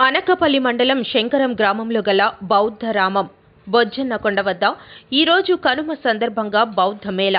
అనకపల్లి మండలం శంకరం గ్రామంలో గల బౌద్ధ రామం బొజ్జన్నకొండ వద్ద ఈరోజు కనుమ సందర్భంగా బౌద్ధ మేళ.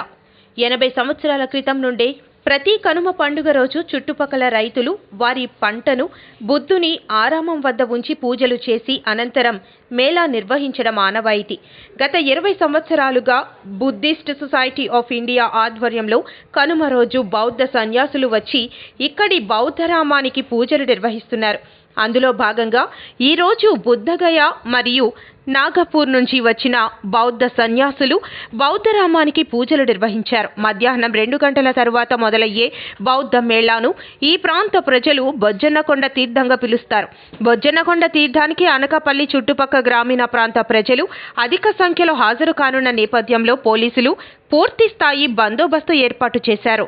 ఎనభై సంవత్సరాల క్రితం నుండే ప్రతి కనుమ పండుగ రోజు చుట్టుపక్కల రైతులు వారి పంటను బుద్ధుని ఆరామం వద్ద ఉంచి పూజలు చేసి అనంతరం మేళా నిర్వహించడం ఆనవాయితీ. గత ఇరవై సంవత్సరాలుగా బుద్ధిస్ట్ సొసైటీ ఆఫ్ ఇండియా ఆధ్వర్యంలో కనుమ రోజు బౌద్ధ సన్యాసులు వచ్చి ఇక్కడి బౌద్ధరామానికి పూజలు నిర్వహిస్తున్నారు. అందులో భాగంగా ఈరోజు బుద్ధగయ మరియు నాగపూర్ నుంచి వచ్చిన బౌద్ధ సన్యాసులు బౌద్ధరామానికి పూజలు నిర్వహించారు. మధ్యాహ్నం రెండు గంటల తరువాత మొదలయ్యే బౌద్ధ మేళాను ఈ ప్రాంత ప్రజలు బొజ్జన్నకొండ తీర్థంగా పిలుస్తారు. బొజ్జన్నకొండ తీర్థానికి అనకాపల్లి చుట్టుపక్క గ్రామీణ ప్రాంత ప్రజలు అధిక సంఖ్యలో హాజరు కానున్న నేపథ్యంలో పోలీసులు పూర్తి స్థాయి బందోబస్తు ఏర్పాటు చేశారు.